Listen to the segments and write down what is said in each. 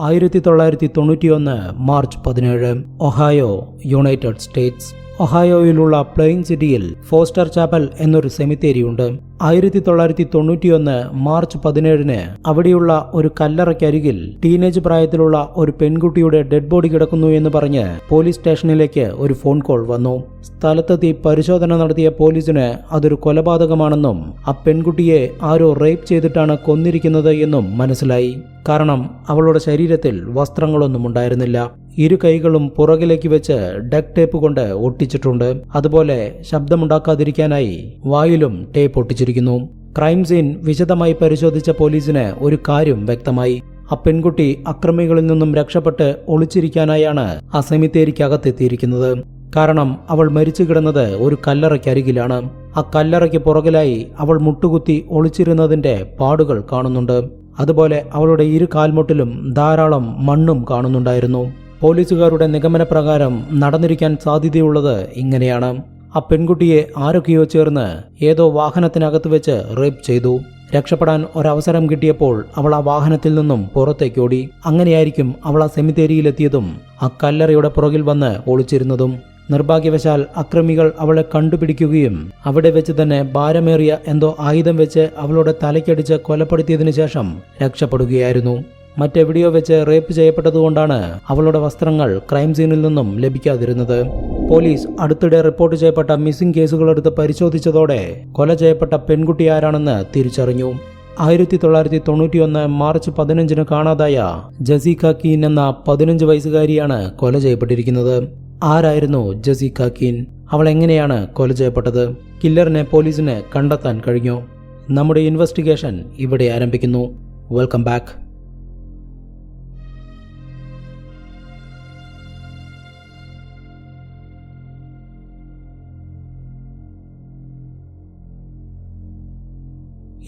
ആയിരത്തി തൊള്ളായിരത്തി തൊണ്ണൂറ്റിയൊന്ന് മാർച്ച് പതിനേഴ് ഒഹായോ യുണൈറ്റഡ് സ്റ്റേറ്റ്സ്. ഒഹായോയിലുള്ള പ്ലെയിൻ സിറ്റിയിൽ ഫോസ്റ്റർ ചാപ്പൽ എന്നൊരു സെമിത്തേരിയുണ്ട്. ആയിരത്തി തൊള്ളായിരത്തി തൊണ്ണൂറ്റിയൊന്ന് മാർച്ച് പതിനേഴിന് അവിടെയുള്ള ഒരു കല്ലറയ്ക്കരികിൽ ടീനേജ് പ്രായത്തിലുള്ള ഒരു പെൺകുട്ടിയുടെ ഡെഡ് ബോഡി കിടക്കുന്നു എന്ന് പറഞ്ഞ് പോലീസ് സ്റ്റേഷനിലേക്ക് ഒരു ഫോൺ കോൾ വന്നു. സ്ഥലത്തെത്തി പരിശോധന നടത്തിയ പോലീസിന് അതൊരു കൊലപാതകമാണെന്നും ആ പെൺകുട്ടിയെ ആരോ റേപ്പ് ചെയ്തിട്ടാണ് കൊന്നിരിക്കുന്നത് എന്നും മനസ്സിലായി. കാരണം അവളുടെ ശരീരത്തിൽ വസ്ത്രങ്ങളൊന്നും ഉണ്ടായിരുന്നില്ല. ഇരു കൈകളും പുറകിലേക്ക് വെച്ച് ഡക് ടേപ്പ് കൊണ്ട് ഒട്ടിച്ചിട്ടുണ്ട്. അതുപോലെ ശബ്ദമുണ്ടാക്കാതിരിക്കാനായി വായിലും ടേപ്പ് ഒട്ടിച്ചിരിക്കുന്നു. ക്രൈം സീൻ വിശദമായി പരിശോധിച്ച പോലീസിന് ഒരു കാര്യം വ്യക്തമായി. ആ പെൺകുട്ടി അക്രമികളിൽ നിന്നും രക്ഷപ്പെട്ട് ഒളിച്ചിരിക്കാനായാണ് ആ സെമിത്തേരിക്കകത്തെത്തിയിരിക്കുന്നത് കാരണം അവൾ മരിച്ചു കിടന്നത് ഒരു കല്ലറയ്ക്കരികിലാണ് ആ കല്ലറയ്ക്ക് പുറകിലായി അവൾ മുട്ടുകുത്തി ഒളിച്ചിരുന്നതിന്റെ പാടുകൾ കാണുന്നുണ്ട്. അതുപോലെ അവളുടെ ഇരു കാൽമുട്ടിലും ധാരാളം മണ്ണും കാണുന്നുണ്ടായിരുന്നു. പോലീസുകാരുടെ നിഗമനപ്രകാരം നടന്നിരിക്കാൻ സാധ്യതയുള്ളത് ഇങ്ങനെയാണ്. ആ പെൺകുട്ടിയെ ആരൊക്കെയോ ചേർന്ന് ഏതോ വാഹനത്തിനകത്ത് വെച്ച് റേപ്പ് ചെയ്തു. രക്ഷപ്പെടാൻ ഒരവസരം കിട്ടിയപ്പോൾ അവൾ ആ വാഹനത്തിൽ നിന്നും പുറത്തേക്കോടി. അങ്ങനെയായിരിക്കും അവൾ ആ സെമിത്തേരിയിലെത്തിയതും ആ കല്ലറയുടെ പുറകിൽ വന്ന് ഒളിച്ചിരുന്നതും. നിർഭാഗ്യവശാൽ അക്രമികൾ അവളെ കണ്ടുപിടിക്കുകയും അവിടെ വെച്ച് തന്നെ ഭാരമേറിയ എന്തോ ആയുധം വെച്ച് അവളുടെ തലയ്ക്കടിച്ച് കൊലപ്പെടുത്തിയതിനു ശേഷം രക്ഷപ്പെടുകയായിരുന്നു. മറ്റെവിടെയോ വെച്ച് റേപ്പ് ചെയ്യപ്പെട്ടതുകൊണ്ടാണ് അവളുടെ വസ്ത്രങ്ങൾ ക്രൈം സീനിൽ നിന്നും ലഭിക്കാതിരുന്നത്. പോലീസ് അടുത്തിടെ റിപ്പോർട്ട് ചെയ്യപ്പെട്ട മിസ്സിംഗ് കേസുകളെടുത്ത് പരിശോധിച്ചതോടെ കൊല ചെയ്യപ്പെട്ട പെൺകുട്ടി ആരാണെന്ന് തിരിച്ചറിഞ്ഞു. ആയിരത്തി തൊള്ളായിരത്തി തൊണ്ണൂറ്റിയൊന്ന് മാർച്ച് പതിനഞ്ചിന് കാണാതായ ജസീഖ കീൻ എന്ന പതിനഞ്ച് വയസ്സുകാരിയാണ് കൊല ചെയ്യപ്പെട്ടിരിക്കുന്നത്. ആരായിരുന്നു ജസീഖ കീൻ? അവൾ എങ്ങനെയാണ് കൊല ചെയ്യപ്പെട്ടത്? കില്ലറിനെ പോലീസിന് കണ്ടെത്താൻ കഴിഞ്ഞു. നമ്മുടെ ഇൻവെസ്റ്റിഗേഷൻ ഇവിടെ ആരംഭിക്കുന്നു. Welcome back.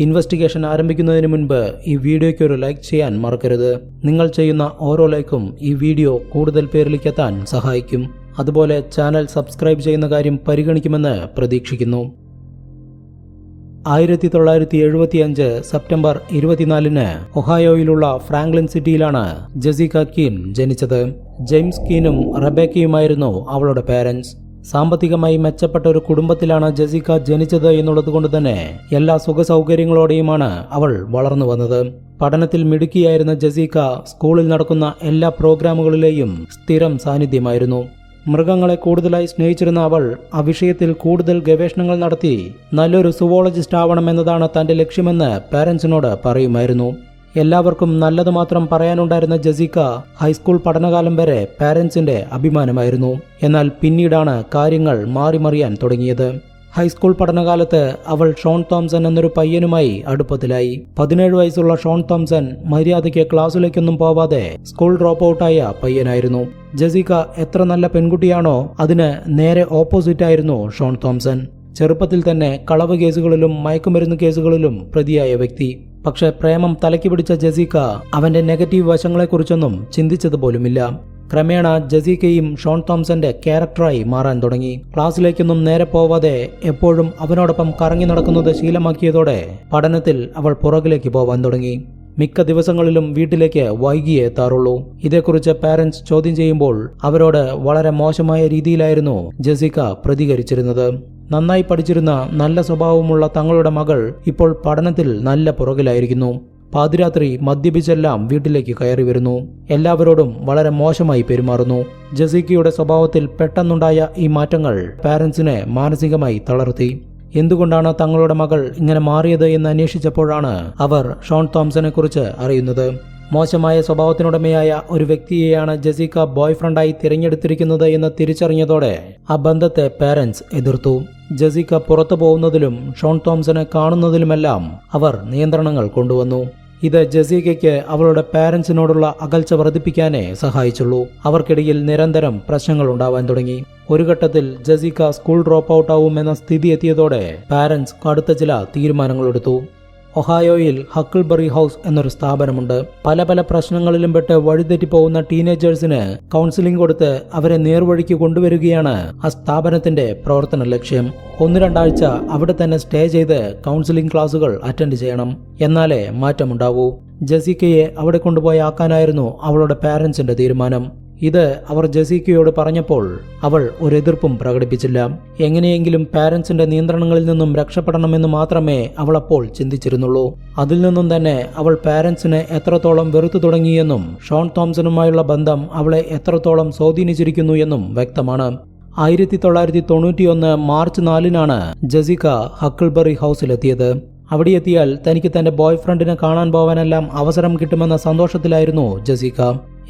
ഇൻവെസ്റ്റിഗേഷൻ ആരംഭിക്കുന്നതിന് മുൻപ് ഈ വീഡിയോയ്ക്ക് ഒരു ലൈക്ക് ചെയ്യാൻ മറക്കരുത്. നിങ്ങൾ ചെയ്യുന്ന ഓരോ ലൈക്കും ഈ വീഡിയോ കൂടുതൽ പേരിലേക്ക് എത്താൻ സഹായിക്കും. അതുപോലെ ചാനൽ സബ്സ്ക്രൈബ് ചെയ്യുന്ന കാര്യം പരിഗണിക്കുമെന്ന് പ്രതീക്ഷിക്കുന്നു. ആയിരത്തി തൊള്ളായിരത്തി എഴുപത്തിയഞ്ച് സെപ്റ്റംബർ ഇരുപത്തിനാലിന് ഒഹായോയിലുള്ള ഫ്രാങ്ക്ലിൻ സിറ്റിയിലാണ് ജസിക കീൻ ജനിച്ചത്. ജെയിംസ് കീനും റബേക്കയുമായിരുന്നു അവളുടെ പേരൻസ്. സാമ്പത്തികമായി മെച്ചപ്പെട്ട ഒരു കുടുംബത്തിലാണ് ജെസിക്ക ജനിച്ചത് എന്നുള്ളത് കൊണ്ട് തന്നെ എല്ലാ സുഖ സൗകര്യങ്ങളോടെയുമാണ് അവൾ വളർന്നു വന്നത്. പഠനത്തിൽ മിടുക്കിയായിരുന്ന ജസീക്ക സ്കൂളിൽ നടക്കുന്ന എല്ലാ പ്രോഗ്രാമുകളിലെയും സ്ഥിരം സാന്നിധ്യമായിരുന്നു. മൃഗങ്ങളെ കൂടുതലായി സ്നേഹിച്ചിരുന്ന അവൾ ആ വിഷയത്തിൽ കൂടുതൽ ഗവേഷണങ്ങൾ നടത്തി നല്ലൊരു സുവോളജിസ്റ്റ് ആവണമെന്നതാണ് തന്റെ ലക്ഷ്യമെന്ന് പാരൻസിനോട് പറയുമായിരുന്നു. എല്ലാവർക്കും നല്ലത് മാത്രം പറയാനുണ്ടായിരുന്ന ജസീക്ക ഹൈസ്കൂൾ പഠനകാലം വരെ പാരൻസിന്റെ അഭിമാനമായിരുന്നു. എന്നാൽ പിന്നീടാണ് കാര്യങ്ങൾ മാറിമറിയാൻ തുടങ്ങിയത്. ഹൈസ്കൂൾ പഠനകാലത്ത് അവൾ ഷോൺ തോംസൺ എന്നൊരു പയ്യനുമായി അടുപ്പത്തിലായി. പതിനേഴ് വയസ്സുള്ള ഷോൺ തോംസൺ മര്യാദയ്ക്ക് ക്ലാസ്സിലേക്കൊന്നും പോവാതെ സ്കൂൾ ഡ്രോപ്പ് ഔട്ടായ പയ്യനായിരുന്നു. ജസീക്ക എത്ര നല്ല പെൺകുട്ടിയാണോ അതിന് നേരെ ഓപ്പോസിറ്റായിരുന്നു ഷോൺ തോംസൺ. ചെറുപ്പത്തിൽ തന്നെ കളവ് കേസുകളിലും മയക്കുമരുന്ന് കേസുകളിലും പ്രതിയായ വ്യക്തി. പക്ഷേ പ്രേമം തലയ്ക്ക് പിടിച്ച ജസീക്ക അവന്റെ നെഗറ്റീവ് വശങ്ങളെക്കുറിച്ചൊന്നും ചിന്തിച്ചത് പോലുമില്ല ക്രമേണ ജസീക്കയും ഷോൺ തോംസന്റെ ക്യാരക്ടറായി മാറാൻ തുടങ്ങി. ക്ലാസ്സിലേക്കൊന്നും നേരെ പോവാതെ എപ്പോഴും അവനോടൊപ്പം കറങ്ങി നടക്കുന്നത് ശീലമാക്കിയതോടെ പഠനത്തിൽ അവൾ പുറകിലേക്ക് പോവാൻ തുടങ്ങി. മിക്ക ദിവസങ്ങളിലും വീട്ടിലേക്ക് വൈകിയേ എത്താറുള്ളൂ. ഇതേക്കുറിച്ച് പാരന്റ്സ് ചോദ്യം ചെയ്യുമ്പോൾ അവരോട് വളരെ മോശമായ രീതിയിലായിരുന്നു ജസിക പ്രതികരിച്ചിരുന്നത്. നന്നായി പഠിച്ചിരുന്ന നല്ല സ്വഭാവമുള്ള തങ്ങളുടെ മകൾ ഇപ്പോൾ പഠനത്തിൽ നല്ല പുറകിലായിരിക്കുന്നു. പാതിരാത്രി മദ്യപിച്ചെല്ലാം വീട്ടിലേക്ക് കയറി വരുന്നു. എല്ലാവരോടും വളരെ മോശമായി പെരുമാറുന്നു. ജസീക്കയുടെ സ്വഭാവത്തിൽ പെട്ടെന്നുണ്ടായ ഈ മാറ്റങ്ങൾ പാരന്റ്സിനെ മാനസികമായി തളർത്തി. എന്തുകൊണ്ടാണ് തങ്ങളുടെ മകൾ ഇങ്ങനെ മാറിയത് എന്ന് അന്വേഷിച്ചപ്പോഴാണ് അവർ ഷോൺ തോംസനെ കുറിച്ച് അറിയുന്നത്. മോശമായ സ്വഭാവത്തിനുടമയായ ഒരു വ്യക്തിയെയാണ് ജസീക്ക ബോയ്ഫ്രണ്ടായി തിരഞ്ഞെടുത്തിരിക്കുന്നത് എന്ന് തിരിച്ചറിഞ്ഞതോടെ ആ ബന്ധത്തെ പേരൻസ് എതിർത്തു. ജസീക്ക പുറത്തു പോകുന്നതിലും ഷോൺ തോംസനെ കാണുന്നതിലുമെല്ലാം അവർ നിയന്ത്രണങ്ങൾ കൊണ്ടുവന്നു. ഇത് ജസീകയ്ക്ക് അവളുടെ പാരന്റ്സിനോടുള്ള അകൽച്ച വർദ്ധിപ്പിക്കാനേ സഹായിച്ചുള്ളൂ. അവർക്കിടയിൽ നിരന്തരം പ്രശ്നങ്ങൾ ഉണ്ടാവാൻ തുടങ്ങി. ഒരു ഘട്ടത്തിൽ ജസീക്ക സ്കൂൾ ഡ്രോപ്പ് ഔട്ട് ആവും എന്ന സ്ഥിതി എത്തിയതോടെ പാരന്റ്സ് കടുത്ത ചില തീരുമാനങ്ങളെടുത്തു. ഒഹായോയിൽ ഹക്കിൾബറി ഹൗസ് എന്നൊരു സ്ഥാപനമുണ്ട്. പല പല പ്രശ്നങ്ങളിലും പെട്ട് വഴിതെറ്റി പോകുന്ന ടീനേജേഴ്സിന് കൗൺസിലിംഗ് കൊടുത്ത് അവരെ നേർവഴിക്ക് കൊണ്ടുവരികയാണ് ആ സ്ഥാപനത്തിന്റെ പ്രവർത്തന ലക്ഷ്യം. ഒന്ന് രണ്ടാഴ്ച അവിടെ തന്നെ സ്റ്റേ ചെയ്ത് കൗൺസിലിംഗ് ക്ലാസുകൾ അറ്റൻഡ് ചെയ്യണം. എന്നാലേ മാറ്റമുണ്ടാവൂ. ജസിക്കയെ അവിടെ കൊണ്ടുപോയി ആക്കാനായിരുന്നു അവളുടെ പാരന്റ്സിന്റെ തീരുമാനം. ഇത് അവർ ജസീക്കയോട് പറഞ്ഞപ്പോൾ അവൾ ഒരു എതിർപ്പും പ്രകടിപ്പിച്ചില്ല. എങ്ങനെയെങ്കിലും പാരൻസിന്റെ നിയന്ത്രണങ്ങളിൽ നിന്നും രക്ഷപ്പെടണമെന്ന് മാത്രമേ അവൾ അപ്പോൾ ചിന്തിച്ചിരുന്നുള്ളൂ. അതിൽ നിന്നും തന്നെ അവൾ പാരൻസിനെ എത്രത്തോളം വെറുത്തു തുടങ്ങിയെന്നും ഷോൺ തോംസണുമായുള്ള ബന്ധം അവളെ എത്രത്തോളം സ്വാധീനിച്ചിരിക്കുന്നു എന്നും വ്യക്തമാണ്. ആയിരത്തി തൊള്ളായിരത്തി തൊണ്ണൂറ്റിയൊന്ന് മാർച്ച് നാലിനാണ് ജസിക ഹക്കിൾബറി ഹൗസിലെത്തിയത്. അവിടെ എത്തിയാൽ തനിക്ക് തന്റെ ബോയ് ഫ്രണ്ടിനെ കാണാൻ പോവാനെല്ലാം അവസരം കിട്ടുമെന്ന സന്തോഷത്തിലായിരുന്നു ജസീക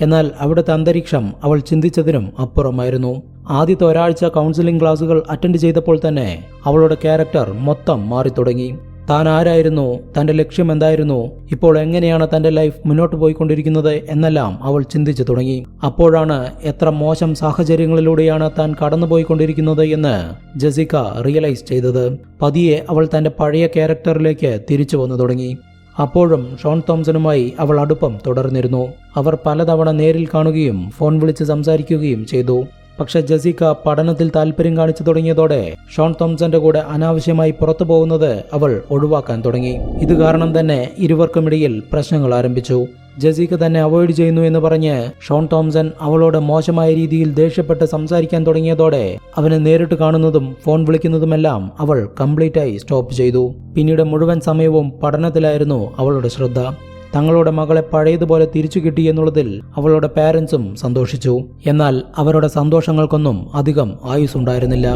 എന്നാൽ അവിടുത്തെ അന്തരീക്ഷം അവൾ ചിന്തിച്ചതിനും അപ്പുറമായിരുന്നു. ആദ്യത്തെ ഒരാഴ്ച കൗൺസിലിംഗ് ക്ലാസുകൾ അറ്റൻഡ് ചെയ്തപ്പോൾ തന്നെ അവളുടെ ക്യാരക്ടർ മൊത്തം മാറിത്തുടങ്ങി. താൻ ആരായിരുന്നു? തന്റെ ലക്ഷ്യം എന്തായിരുന്നു? ഇപ്പോൾ എങ്ങനെയാണ് തന്റെ ലൈഫ് മുന്നോട്ട് പോയിക്കൊണ്ടിരിക്കുന്നത് എന്നെല്ലാം അവൾ ചിന്തിച്ചു തുടങ്ങി. അപ്പോഴാണ് എത്ര മോശം സാഹചര്യങ്ങളിലൂടെയാണ് താൻ കടന്നുപോയിക്കൊണ്ടിരിക്കുന്നത് എന്ന് ജസിക റിയലൈസ് ചെയ്തത്. പതിയെ അവൾ തന്റെ പഴയ ക്യാരക്ടറിലേക്ക് തിരിച്ചു വന്നു തുടങ്ങി. അപ്പോഴും ഷോൺ തോംസണുമായി അവൾ അടുപ്പം തുടർന്നിരുന്നു. അവർ പലതവണ നേരിൽ കാണുകയും ഫോൺ വിളിച്ച് സംസാരിക്കുകയും ചെയ്തു. പക്ഷെ ജസിക്ക പഠനത്തിൽ താല്പര്യം കാണിച്ചു തുടങ്ങിയതോടെ ഷോൺ തോംസന്റെ കൂടെ അനാവശ്യമായി പുറത്തു പോകുന്നത് അവൾ ഒഴിവാക്കാൻ തുടങ്ങി. ഇത് കാരണം തന്നെ ഇരുവർക്കുമിടയിൽ പ്രശ്നങ്ങൾ ആരംഭിച്ചു. ജസീക്ക തന്നെ അവോയ്ഡ് ചെയ്യുന്നു എന്ന് പറഞ്ഞ് ഷോൺ തോംസൺ അവളോട് മോശമായ രീതിയിൽ ദേഷ്യപ്പെട്ട് സംസാരിക്കാൻ തുടങ്ങിയതോടെ അവനെ നേരിട്ട് കാണുന്നതും ഫോൺ വിളിക്കുന്നതുമെല്ലാം അവൾ കംപ്ലീറ്റായി സ്റ്റോപ്പ് ചെയ്തു. പിന്നീട് മുഴുവൻ സമയവും പഠനത്തിലായിരുന്നു അവളുടെ ശ്രദ്ധ. തങ്ങളുടെ മകളെ പഴയതുപോലെ തിരിച്ചു കിട്ടി എന്നുള്ളതിൽ അവളുടെ പാരൻസും സന്തോഷിച്ചു. എന്നാൽ അവരുടെ സന്തോഷങ്ങൾക്കൊന്നും അധികം ആയുസ്സുണ്ടായിരുന്നില്ല.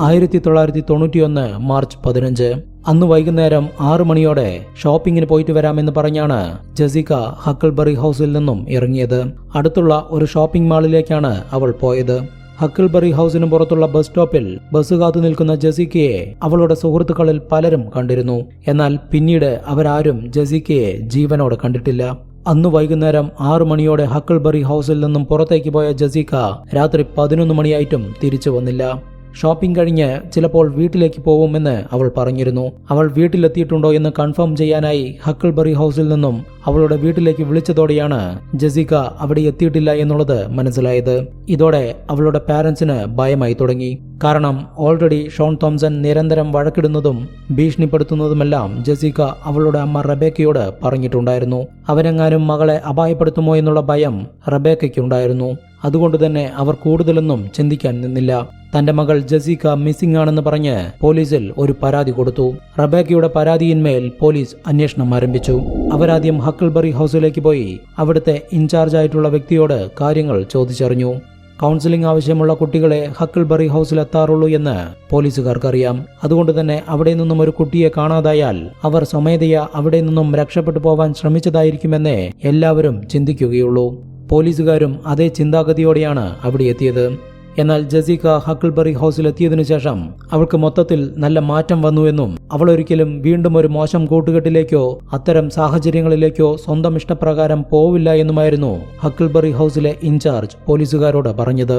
ആയിരത്തി തൊള്ളായിരത്തി തൊണ്ണൂറ്റിയൊന്ന് മാർച്ച് പതിനഞ്ച്. അന്ന് വൈകുന്നേരം ആറു മണിയോടെ ഷോപ്പിങ്ങിന് പോയിട്ട് വരാമെന്ന് പറഞ്ഞാണ് ജസിക ഹക്കിൾബറി ഹൗസിൽ നിന്നും ഇറങ്ങിയത്. അടുത്തുള്ള ഒരു ഷോപ്പിംഗ് മാളിലേക്കാണ് അവൾ പോയത്. ഹക്കിൾബറി ഹൗസിന് പുറത്തുള്ള ബസ് സ്റ്റോപ്പിൽ ബസ് കാത്തു നിൽക്കുന്ന ജസിക്കയെ അവളുടെ സുഹൃത്തുക്കളിൽ പലരും കണ്ടിരുന്നു. എന്നാൽ പിന്നീട് അവരാരും ജസിക്കയെ ജീവനോടെ കണ്ടിട്ടില്ല. അന്ന് വൈകുന്നേരം ആറു മണിയോടെ ഹക്കിൾബറി ഹൗസിൽ നിന്നും പുറത്തേക്ക് പോയ ജസീക്ക രാത്രി പതിനൊന്ന് മണിയായിട്ടും തിരിച്ചു വന്നില്ല. ഷോപ്പിംഗ് കഴിഞ്ഞ് ചിലപ്പോൾ വീട്ടിലേക്ക് പോകുമെന്ന് അവൾ പറഞ്ഞിരുന്നു. അവൾ വീട്ടിലെത്തിയിട്ടുണ്ടോ എന്ന് കൺഫേം ചെയ്യാനായി ഹക്കിൾബറി ഹൗസിൽ നിന്നും അവളുടെ വീട്ടിലേക്ക് വിളിച്ചതോടെയാണ് ജസിക അവിടെ എത്തിയിട്ടില്ല എന്നുള്ളത് മനസ്സിലായത്. ഇതോടെ അവളുടെ പാരൻസിന് ഭയമായി തുടങ്ങി. കാരണം ഓൾറെഡി ഷോൺ തോംസൺ നിരന്തരം വഴക്കിടുന്നതും ഭീഷണിപ്പെടുത്തുന്നതുമെല്ലാം ജസിക അവളുടെ അമ്മ റബേക്കയോട് പറഞ്ഞിട്ടുണ്ടായിരുന്നു. അവരെങ്ങാനും മകളെ അപായപ്പെടുത്തുമോ എന്നുള്ള ഭയം റബേക്കയ്ക്കുണ്ടായിരുന്നു. അതുകൊണ്ട് തന്നെ അവർ കൂടുതലൊന്നും ചിന്തിക്കാൻ നിന്നില്ല. തന്റെ മകൾ ജസീക മിസ്സിംഗ് ആണെന്ന് പറഞ്ഞ് പോലീസിൽ ഒരു പരാതി കൊടുത്തു. റബേക്കയുടെ പരാതിയിന്മേൽ പോലീസ് അന്വേഷണം ആരംഭിച്ചു. അവരാദ്യം ഹക്കിൾബറി ഹൗസിലേക്ക് പോയി അവിടുത്തെ ഇൻചാർജ് ആയിട്ടുള്ള വ്യക്തിയോട് കാര്യങ്ങൾ ചോദിച്ചറിഞ്ഞു. കൗൺസിലിംഗ് ആവശ്യമുള്ള കുട്ടികളെ ഹക്കിൾബറി ഹൗസിൽ എത്താറുള്ളൂ എന്ന് പോലീസുകാർക്കറിയാം. അതുകൊണ്ട് തന്നെ അവിടെ നിന്നും ഒരു കുട്ടിയെ കാണാതായാൽ അവർ സ്വമേധയാ അവിടെ നിന്നും രക്ഷപ്പെട്ടു പോവാൻ ശ്രമിച്ചതായിരിക്കുമെന്നേ എല്ലാവരും ചിന്തിക്കുകയുള്ളൂ. പോലീസുകാരും അതേ ചിന്താഗതിയോടെയാണ് അവിടെ എത്തിയത്. എന്നാൽ ജസീക ഹക്കിൾബറി ഹൗസിൽ എത്തിയതിനു ശേഷം അവൾക്ക് മൊത്തത്തിൽ നല്ല മാറ്റം വന്നുവെന്നും അവൾ ഒരിക്കലും വീണ്ടും ഒരു മോശം കൂട്ടുകെട്ടിലേക്കോ അത്തരം സാഹചര്യങ്ങളിലേക്കോ സ്വന്തം ഇഷ്ടപ്രകാരം പോവില്ല എന്നുമായിരുന്നു ഹക്കിൾബറി ഹൗസിലെ ഇൻചാർജ് പോലീസുകാരോട് പറഞ്ഞത്.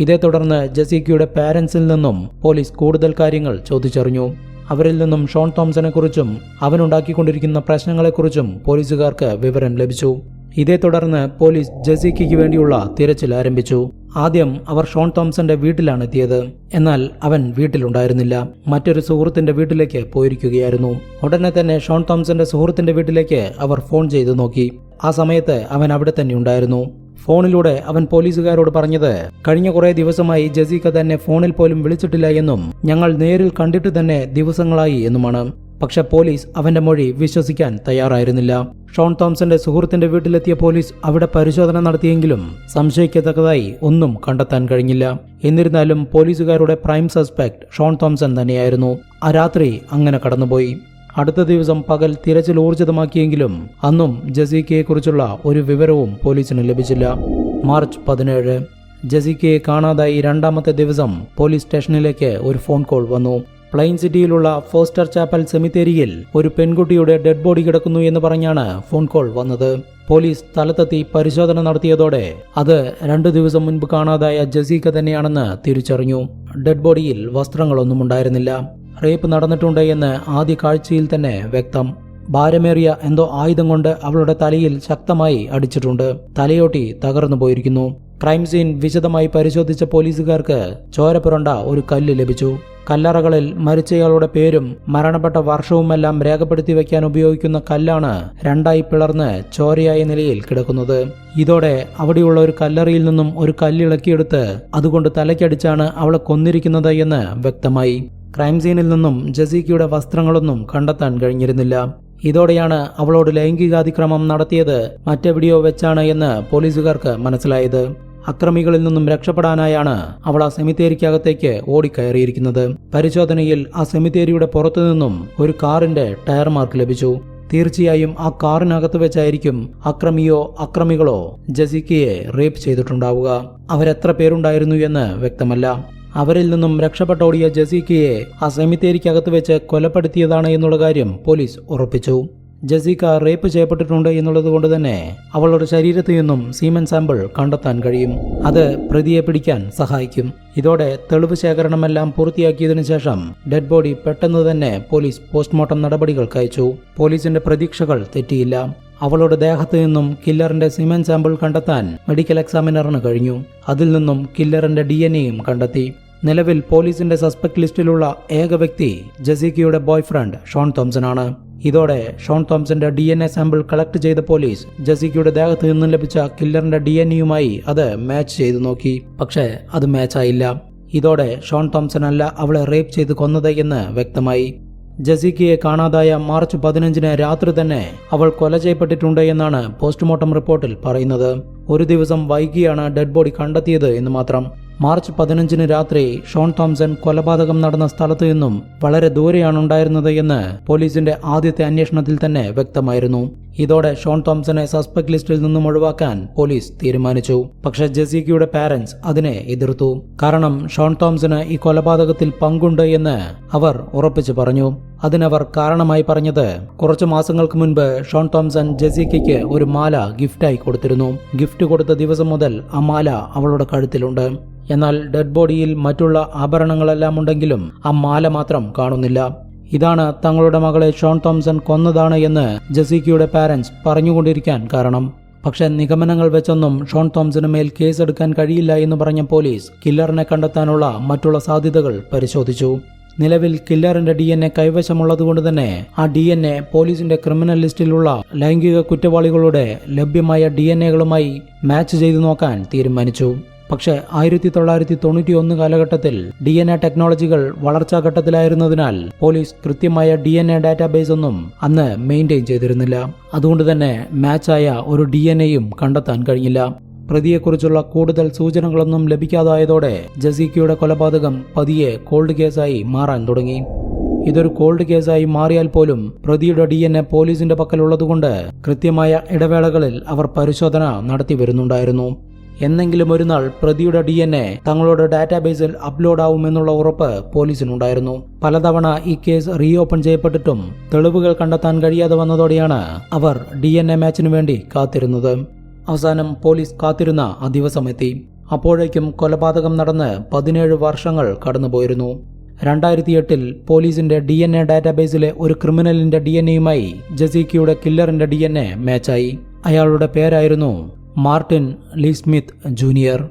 ഇതേ തുടർന്ന് ജസീക്കയുടെ പാരൻസിൽ നിന്നും പോലീസ് കൂടുതൽ കാര്യങ്ങൾ ചോദിച്ചറിഞ്ഞു. അവരിൽ നിന്നും ഷോൺ തോംസനെക്കുറിച്ചും അവനുണ്ടാക്കിക്കൊണ്ടിരിക്കുന്ന പ്രശ്നങ്ങളെക്കുറിച്ചും പോലീസുകാർക്ക് വിവരം ലഭിച്ചു. ഇതേ തുടർന്ന് പോലീസ് ജസീക്കയ്ക്ക് വേണ്ടിയുള്ള തിരച്ചിൽ ആരംഭിച്ചു. ആദ്യം അവർ ഷോൺ തോംസന്റെ വീട്ടിലാണ് എത്തിയത്. എന്നാൽ അവൻ വീട്ടിലുണ്ടായിരുന്നില്ല. മറ്റൊരു സുഹൃത്തിന്റെ വീട്ടിലേക്ക് പോയിരിക്കുകയായിരുന്നു. ഉടനെ തന്നെ ഷോൺ തോംസന്റെ സുഹൃത്തിന്റെ വീട്ടിലേക്ക് അവർ ഫോൺ ചെയ്തു നോക്കി. ആ സമയത്ത് അവൻ അവിടെ തന്നെ ഉണ്ടായിരുന്നു. ഫോണിലൂടെ അവൻ പോലീസുകാരോട് പറഞ്ഞത് കഴിഞ്ഞ കുറേ ദിവസമായി ജസീക്ക തന്നെ ഫോണിൽ പോലും വിളിച്ചിട്ടില്ല എന്നും ഞങ്ങൾ നേരിൽ കണ്ടിട്ട് തന്നെ ദിവസങ്ങളായി എന്നുമാണ്. പക്ഷെ പോലീസ് അവന്റെ മൊഴി വിശ്വസിക്കാൻ തയ്യാറായിരുന്നില്ല. ഷോൺ തോംസന്റെ സുഹൃത്തിന്റെ വീട്ടിലെത്തിയ പോലീസ് അവിടെ പരിശോധന നടത്തിയെങ്കിലും സംശയിക്കത്തക്കതായി ഒന്നും കണ്ടെത്താൻ കഴിഞ്ഞില്ല. എന്നിരുന്നാലും പോലീസുകാരുടെ പ്രൈം സസ്പെക്ട് ഷോൺ തോംസൺ തന്നെയായിരുന്നു. ആ രാത്രി അങ്ങനെ കടന്നുപോയി. അടുത്ത ദിവസം പകൽ തിരച്ചിൽ ഊർജിതമാക്കിയെങ്കിലും അന്നും ജസീക്കയെക്കുറിച്ചുള്ള ഒരു വിവരവും പോലീസിന് ലഭിച്ചില്ല. മാർച്ച് പതിനേഴ്. ജസീക്കയെ കാണാതായി രണ്ടാമത്തെ ദിവസം പോലീസ് സ്റ്റേഷനിലേക്ക് ഒരു ഫോൺ കോൾ വന്നു. പ്ലെയിൻ സിറ്റിയിലുള്ള ഫോസ്റ്റർ ചാപ്പൽ സെമിത്തേരിയിൽ ഒരു പെൺകുട്ടിയുടെ ഡെഡ് ബോഡി കിടക്കുന്നു എന്ന് പറഞ്ഞാണ് ഫോൺ കോൾ വന്നത്. പോലീസ് സ്ഥലത്തെത്തി പരിശോധന നടത്തിയതോടെ അത് രണ്ടു ദിവസം മുൻപ് കാണാതായ ജസീക്ക തന്നെയാണെന്ന് തിരിച്ചറിഞ്ഞു. ഡെഡ് ബോഡിയിൽ വസ്ത്രങ്ങളൊന്നും ഉണ്ടായിരുന്നില്ല. റേപ്പ് നടന്നിട്ടുണ്ട് എന്ന് ആദ്യ കാഴ്ചയിൽ തന്നെ വ്യക്തം. ഭാരമേറിയ എന്തോ ആയുധം കൊണ്ട് അവളുടെ തലയിൽ ശക്തമായി അടിച്ചിട്ടുണ്ട്. തലയോട്ടി തകർന്നു പോയിരിക്കുന്നു. ക്രൈം സീൻ വിശദമായി പരിശോധിച്ച പോലീസുകാർക്ക് ചോരപ്പുരണ്ട ഒരു കല്ല് ലഭിച്ചു. കല്ലറകളിൽ മരിച്ചയാളുടെ പേരും മരണപ്പെട്ട വർഷവുമെല്ലാം രേഖപ്പെടുത്തി വയ്ക്കാൻ ഉപയോഗിക്കുന്ന കല്ലാണ് രണ്ടായി പിളർന്ന് ചോരയായ നിലയിൽ കിടക്കുന്നത്. ഇതോടെ അവിടെയുള്ള ഒരു കല്ലറയിൽ നിന്നും ഒരു കല്ലിളക്കിയെടുത്ത് അതുകൊണ്ട് തലയ്ക്കടിച്ചാണ് അവളെ കൊന്നിരിക്കുന്നത് എന്ന് വ്യക്തമായി. ക്രൈം സീനിൽ നിന്നും ജസീക്കയുടെ വസ്ത്രങ്ങളൊന്നും കണ്ടെത്താൻ കഴിഞ്ഞിരുന്നില്ല. ഇതോടെയാണ് അവളോട് ലൈംഗികാതിക്രമം നടത്തിയത് മറ്റെവിടെയോ വെച്ചാണ് എന്ന് പോലീസുകാർക്ക് മനസ്സിലായത്. അക്രമികളിൽ നിന്നും രക്ഷപ്പെടാനായാണ് അവൾ ആ സെമിത്തേരിക്കകത്തേക്ക് ഓടിക്കയറിയിരിക്കുന്നത്. പരിശോധനയിൽ ആ സെമിത്തേരിയുടെ പുറത്തു നിന്നും ഒരു കാറിന്റെ ടയർ മാർക്ക് ലഭിച്ചു. തീർച്ചയായും ആ കാറിനകത്ത് വെച്ചായിരിക്കും അക്രമിയോ അക്രമികളോ ജസിക്കയെ റേപ്പ് ചെയ്തിട്ടുണ്ടാവുക. അവരെത്ര പേരുണ്ടായിരുന്നു എന്ന് വ്യക്തമല്ല. അവരിൽ നിന്നും രക്ഷപ്പെട്ടോടിയ ജസീക്കയെ ആ സെമിത്തേരിക്കകത്ത് വെച്ച് കൊലപ്പെടുത്തിയതാണ് എന്നുള്ള കാര്യം പോലീസ് ഉറപ്പിച്ചു. ജസീക്ക റേപ്പ് ചെയ്യപ്പെട്ടിട്ടുണ്ട് എന്നുള്ളത് കൊണ്ട് തന്നെ അവളുടെ ശരീരത്തിൽ നിന്നും സീമൻ സാമ്പിൾ കണ്ടെത്താൻ കഴിയും. അത് പ്രതിയെ പിടിക്കാൻ സഹായിക്കും. ഇതോടെ തെളിവ് ശേഖരണമെല്ലാം പൂർത്തിയാക്കിയതിനു ശേഷം ഡെഡ് ബോഡി പെട്ടെന്ന് തന്നെ പോലീസ് പോസ്റ്റ്മോർട്ടം നടപടികൾക്ക് അയച്ചു. പോലീസിന്റെ പ്രതീക്ഷകൾ തെറ്റിയില്ല. അവളുടെ ദേഹത്തു നിന്നും കില്ലറിന്റെ സിമൻ സാമ്പിൾ കണ്ടെത്താൻ മെഡിക്കൽ എക്സാമിനറിന് കഴിഞ്ഞു. അതിൽ നിന്നും കില്ലറിന്റെ ഡി എൻ എയും കണ്ടെത്തി. നിലവിൽ പോലീസിന്റെ സസ്പെക്ട് ലിസ്റ്റിലുള്ള ഏക വ്യക്തി ജസീക്കയുടെ ബോയ്ഫ്രണ്ട് ഷോൺ തോംസൺ ആണ് ഇതോടെ Shawn തോംസന്റെ D N A sample collect ചെയ്ത പോലീസ് ജസീക്കയുടെ ദേഹത്ത് നിന്നും ലഭിച്ച കില്ലറിന്റെ ഡി എൻ എയുമായി അത് മാച്ച് ചെയ്തു നോക്കി. പക്ഷേ അത് മാച്ചായില്ല ഇതോടെ ഷോൺ തോംസൺ അല്ല അവളെ റേപ്പ് ചെയ്ത് കൊന്നത് എന്ന് വ്യക്തമായി. ജസീക്കയെ കാണാതായ മാർച്ച് പതിനഞ്ചിന് രാത്രി തന്നെ അവൾ കൊല ചെയ്യപ്പെട്ടിട്ടുണ്ട് എന്നാണ് പോസ്റ്റ്മോർട്ടം റിപ്പോർട്ടിൽ പറയുന്നത്. ഒരു ദിവസം വൈകിയാണ് ഡെഡ് ബോഡി കണ്ടെത്തിയത് എന്ന് മാത്രം. മാർച്ച് പതിനഞ്ചിന് രാത്രി ഷോൺ തോംസൺ കൊലപാതകം നടന്ന സ്ഥലത്തു നിന്നും വളരെ ദൂരെയാണ് ഉണ്ടായിരുന്നത് എന്ന് പോലീസിന്റെ ആദ്യത്തെ അന്വേഷണത്തിൽ തന്നെ വ്യക്തമായിരുന്നു. ഇതോടെ ഷോൺ തോംസനെ സസ്പെക്ട് ലിസ്റ്റിൽ നിന്നും ഒഴിവാക്കാൻ പോലീസ് തീരുമാനിച്ചു. പക്ഷെ ജെസിക്കയുടെ പാരന്റ്സ് അതിനെ എതിർത്തു. കാരണം ഷോൺ തോംസന് ഈ കൊലപാതകത്തിൽ പങ്കുണ്ട് എന്ന് അവർ ഉറപ്പിച്ചു പറഞ്ഞു. അതിനവർ കാരണമായി പറഞ്ഞത് കുറച്ചു മാസങ്ങൾക്ക് മുൻപ് ഷോൺ തോംസൺ ജസീക്കയ്ക്ക് ഒരു മാല ഗിഫ്റ്റായി കൊടുത്തിരുന്നു. ഗിഫ്റ്റ് കൊടുത്ത ദിവസം മുതൽ ആ മാല അവളുടെ കഴുത്തിലുണ്ട്. എന്നാൽ ഡെഡ് ബോഡിയിൽ മറ്റുള്ള ആഭരണങ്ങളെല്ലാം ഉണ്ടെങ്കിലും ആ മാല മാത്രം കാണുന്നില്ല. ഇതാണ് തങ്ങളുടെ മകളെ ഷോൺ തോംസൺ കൊന്നതാണ് എന്ന് ജസീക്കയുടെ പാരന്റ്സ് പറഞ്ഞുകൊണ്ടിരിക്കാൻ കാരണം. പക്ഷെ നിഗമനങ്ങൾ വെച്ചൊന്നും ഷോൺ തോംസന് മേൽ കേസെടുക്കാൻ കഴിയില്ല എന്ന് പറഞ്ഞ പോലീസ് കില്ലറിനെ കണ്ടെത്താനുള്ള മറ്റുള്ള സാധ്യതകൾ പരിശോധിച്ചു. നിലവിൽ കില്ലറിന്റെ ഡി എൻ എ കൈവശമുള്ളതുകൊണ്ട് തന്നെ ആ ഡി എൻ എ പോലീസിന്റെ ക്രിമിനൽ ലിസ്റ്റിലുള്ള ലൈംഗിക കുറ്റവാളികളുടെ ലഭ്യമായ ഡി എൻ എകളുമായി മാച്ച് ചെയ്തു നോക്കാൻ തീരുമാനിച്ചു. പക്ഷേ ആയിരത്തി തൊള്ളായിരത്തി തൊണ്ണൂറ്റി ഒന്ന് കാലഘട്ടത്തിൽ ഡി എൻ എ ടെക്നോളജികൾ വളർച്ചാ ഘട്ടത്തിലായിരുന്നതിനാൽ പോലീസ് കൃത്യമായ ഡി എൻ എ ഡാറ്റാബേസ് ഒന്നും അന്ന് മെയിന്റെയിൻ ചെയ്തിരുന്നില്ല. അതുകൊണ്ട് തന്നെ മാച്ചായ ഒരു ഡി എൻ എയും കണ്ടെത്താൻ കഴിഞ്ഞില്ല. പ്രതിയെക്കുറിച്ചുള്ള കൂടുതൽ സൂചനകളൊന്നും ലഭിക്കാതായതോടെ ജസീക്കയുടെ കൊലപാതകം പതിയെ കോൾഡ് കേസായി മാറാൻ തുടങ്ങി. ഇതൊരു കോൾഡ് കേസായി മാറിയാൽ പോലും പ്രതിയുടെ ഡി എൻ എ പോലീസിന്റെ പക്കലുള്ളതുകൊണ്ട് കൃത്യമായ ഇടവേളകളിൽ അവർ പരിശോധന നടത്തി വരുന്നുണ്ടായിരുന്നു. എന്നെങ്കിലും ഒരു നാൾ പ്രതിയുടെ ഡി എൻ എ തങ്ങളുടെ ഡാറ്റാബേസിൽ അപ്ലോഡ് ആവുമെന്നുള്ള ഉറപ്പ് പോലീസിനുണ്ടായിരുന്നു. പലതവണ ഈ കേസ് റീഓപ്പൺ ചെയ്യപ്പെട്ടിട്ടും തെളിവുകൾ കണ്ടെത്താൻ കഴിയാതെ വന്നതോടെയാണ് അവർ ഡി മാച്ചിനു വേണ്ടി കാത്തിരുന്നത്. അവസാനം പോലീസ് കാത്തിരുന്ന ആ ദിവസമെത്തി. അപ്പോഴേക്കും കൊലപാതകം നടന്ന് പതിനേഴ് വർഷങ്ങൾ കടന്നുപോയിരുന്നു. രണ്ടായിരത്തി എട്ടിൽ പോലീസിന്റെ ഡി എൻ എ ഡാറ്റാബേസിലെ ഒരു ക്രിമിനലിന്റെ ഡി എൻ എയുമായി ജസീക്കിയുടെ കില്ലറിന്റെ ഡി എൻ എ മാച്ചായി. അയാളുടെ പേരായിരുന്നു മാർട്ടിൻ ലീ സ്മിത്ത് ജൂനിയർ.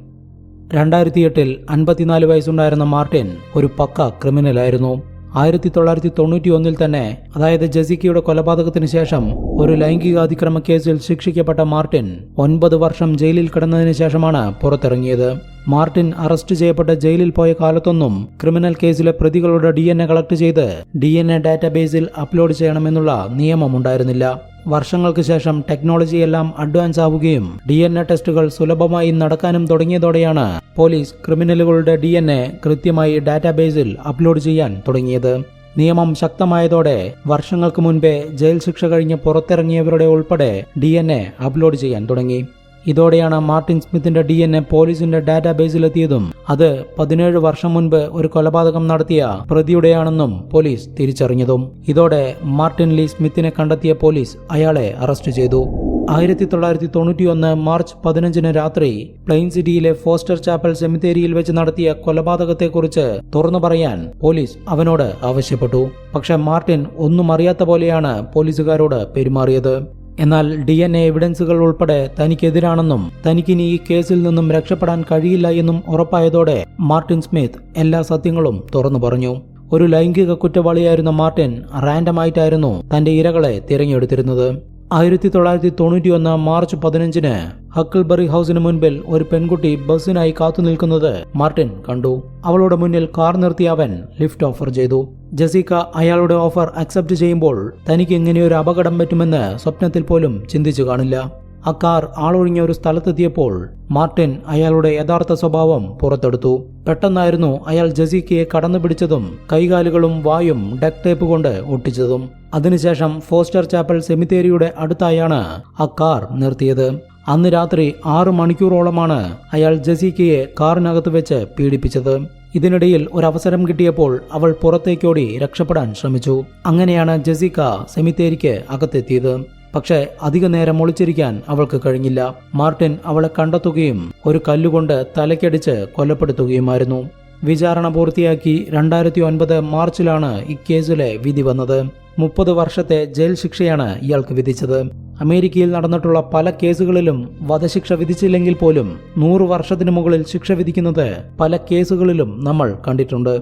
രണ്ടായിരത്തി എട്ടിൽ അൻപത്തിനാല് വയസ്സുണ്ടായിരുന്ന മാർട്ടിൻ ഒരു പക്ക ക്രിമിനലായിരുന്നു. ആയിരത്തി തൊള്ളായിരത്തി തൊണ്ണൂറ്റി ഒന്നിൽ തന്നെ അതായത് ജസിക്കയുടെ കൊലപാതകത്തിന് ശേഷം ഒരു ലൈംഗികാതിക്രമ കേസിൽ ശിക്ഷിക്കപ്പെട്ട മാർട്ടിൻ ഒൻപത് വർഷം ജയിലിൽ കിടന്നതിന് ശേഷമാണ് പുറത്തിറങ്ങിയത്. മാർട്ടിൻ അറസ്റ്റ് ചെയ്യപ്പെട്ട ജയിലിൽ പോയ കാലത്തൊന്നും ക്രിമിനൽ കേസിലെ പ്രതികളുടെ ഡി എൻ എ കളക്ട് ചെയ്ത് ഡി എൻ എ ഡാറ്റാബേസിൽ അപ്ലോഡ് ചെയ്യണമെന്നുള്ള നിയമമുണ്ടായിരുന്നില്ല വർഷങ്ങൾക്ക് ശേഷം ടെക്നോളജി എല്ലാം അഡ്വാൻസ് ആവുകയും ഡി എൻ എ ടെസ്റ്റുകൾ സുലഭമായി നടക്കാനും തുടങ്ങിയതോടെയാണ് പോലീസ് ക്രിമിനലുകളുടെ ഡി എൻ എ കൃത്യമായി ഡാറ്റാബേസിൽ അപ്ലോഡ് ചെയ്യാൻ തുടങ്ങിയത്. നിയമം ശക്തമായതോടെ വർഷങ്ങൾക്ക് മുൻപേ ജയിൽ ശിക്ഷ കഴിഞ്ഞ് പുറത്തിറങ്ങിയവരുടെ ഉൾപ്പെടെ ഡി അപ്ലോഡ് ചെയ്യാൻ തുടങ്ങി. ഇതോടെയാണ് മാർട്ടിൻ സ്മിത്തിന്റെ ഡി എൻ എ പോലീസിന്റെ ഡാറ്റാബേസിലെത്തിയതും അത് പതിനേഴ് വർഷം മുൻപ് ഒരു കൊലപാതകം നടത്തിയ പ്രതിയുടെയാണെന്നും പോലീസ് തിരിച്ചറിഞ്ഞതും. ഇതോടെ മാർട്ടിൻ ലീ സ്മിത്തിനെ കണ്ടെത്തിയ പോലീസ് അയാളെ അറസ്റ്റ് ചെയ്തു. ആയിരത്തി തൊള്ളായിരത്തി തൊണ്ണൂറ്റിയൊന്ന് മാർച്ച് പതിനഞ്ചിന് രാത്രി പ്ലെയിൻ സിറ്റിയിലെ ഫോസ്റ്റർ ചാപ്പൽ സെമിത്തേരിയിൽ വെച്ച് നടത്തിയ കൊലപാതകത്തെക്കുറിച്ച് തുറന്നു പറയാൻ പോലീസ് അവനോട് ആവശ്യപ്പെട്ടു. പക്ഷെ മാർട്ടിൻ ഒന്നും അറിയാത്ത പോലെയാണ് പോലീസുകാരോട് പെരുമാറിയത്. എന്നാൽ ഡി എൻ എ എവിഡൻസുകൾ ഉൾപ്പെടെ തനിക്കെതിരാണെന്നും തനിക്കിനി ഈ കേസിൽ നിന്നും രക്ഷപ്പെടാൻ കഴിയില്ല എന്നും ഉറപ്പായതോടെ മാർട്ടിൻ സ്മിത്ത് എല്ലാ സത്യങ്ങളും തുറന്നു പറഞ്ഞു. ഒരു ലൈംഗിക കുറ്റവാളിയായിരുന്ന മാർട്ടിൻ റാൻഡമായിട്ടായിരുന്നു തന്റെ ഇരകളെ തിരഞ്ഞെടുത്തിരുന്നത്. ആയിരത്തി തൊള്ളായിരത്തി തൊണ്ണൂറ്റിയൊന്ന് മാർച്ച് പതിനഞ്ചിന് ഹക്കിൾബറി ഹൗസിന് മുൻപിൽ ഒരു പെൺകുട്ടി ബസ്സിനായി കാത്തു നിൽക്കുന്നത് മാർട്ടിൻ കണ്ടു. അവളുടെ മുന്നിൽ കാർ നിർത്തി അവൻ ലിഫ്റ്റ് ഓഫർ ചെയ്തു. ജസീക്ക അയാളുടെ ഓഫർ അക്സെപ്റ്റ് ചെയ്യുമ്പോൾ തനിക്ക് ഇങ്ങനെയൊരു അപകടം പറ്റുമെന്ന് സ്വപ്നത്തിൽ പോലും ചിന്തിച്ചു കാണില്ല. ആ കാർ ആളൊഴിഞ്ഞ ഒരു സ്ഥലത്തെത്തിയപ്പോൾ മാർട്ടിൻ അയാളുടെ യഥാർത്ഥ സ്വഭാവം പുറത്തെടുത്തു. പെട്ടെന്നായിരുന്നു അയാൾ ജസീക്കയെ കടന്നു പിടിച്ചതും കൈകാലുകളും വായും ഡെക് ടേപ്പ് കൊണ്ട് ഒട്ടിച്ചതും. അതിനുശേഷം ഫോസ്റ്റർ ചാപ്പൽ സെമിത്തേരിയുടെ അടുത്തായാണ് ആ കാർ നിർത്തിയത്. അന്ന് രാത്രി ആറ് മണിക്കൂറോളമാണ് അയാൾ ജസീക്കയെ കാറിനകത്ത് വെച്ച് പീഡിപ്പിച്ചത്. ഇതിനിടയിൽ ഒരവസരം കിട്ടിയപ്പോൾ അവൾ പുറത്തേക്കോടി രക്ഷപ്പെടാൻ ശ്രമിച്ചു. അങ്ങനെയാണ് ജെസിക്ക സെമിത്തേരിക്ക് അകത്തെത്തിയത്. പക്ഷേ അധിക നേരം ഒളിച്ചിരിക്കാൻ അവൾക്ക് കഴിഞ്ഞില്ല. മാർട്ടിൻ അവളെ കണ്ടെത്തുകയും ഒരു കല്ലുകൊണ്ട് തലയ്ക്കടിച്ച് കൊലപ്പെടുത്തുകയുമായിരുന്നു. വിചാരണ പൂർത്തിയാക്കി രണ്ടായിരത്തി ഒൻപത് മാർച്ചിലാണ് ഈ കേസിലെ വിധി വന്നത്. മുപ്പത് വർഷത്തെ ജയിൽ ശിക്ഷയാണ് ഇയാൾക്ക് വിധിച്ചത്. അമേരിക്കയിൽ നടന്നിട്ടുള്ള പല കേസുകളിലും വധശിക്ഷ വിധിച്ചില്ലെങ്കിൽ പോലും നൂറ് വർഷത്തിനു മുകളിൽ ശിക്ഷ വിധിക്കുന്നത് പല കേസുകളിലും നമ്മൾ കണ്ടിട്ടുണ്ട്.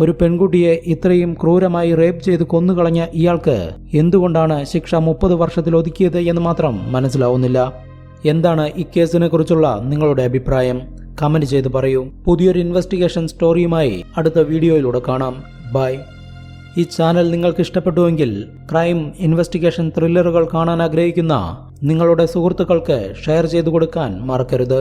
ഒരു പെൺകുട്ടിയെ ഇത്രയും ക്രൂരമായി റേപ്പ് ചെയ്ത് കൊന്നുകളഞ്ഞ ഇയാൾക്ക് എന്തുകൊണ്ടാണ് ശിക്ഷ മുപ്പത് വർഷത്തിൽ ഒതുക്കിയത് എന്ന് മാത്രം മനസ്സിലാവുന്നില്ല. എന്താണ് ഈ കേസിനെ കുറിച്ചുള്ള നിങ്ങളുടെ അഭിപ്രായം? കമന്റ് ചെയ്ത് പറയൂ. പുതിയൊരു ഇൻവെസ്റ്റിഗേഷൻ സ്റ്റോറിയുമായി അടുത്ത വീഡിയോയിലൂടെ കാണാം. ബൈ ഈ ചാനൽ നിങ്ങൾക്ക് ഇഷ്ടപ്പെട്ടുവെങ്കിൽ ക്രൈം ഇൻവെസ്റ്റിഗേഷൻ ത്രില്ലറുകൾ കാണാൻ ആഗ്രഹിക്കുന്ന നിങ്ങളുടെ സുഹൃത്തുക്കൾക്ക് ഷെയർ ചെയ്തു കൊടുക്കാൻ മറക്കരുത്.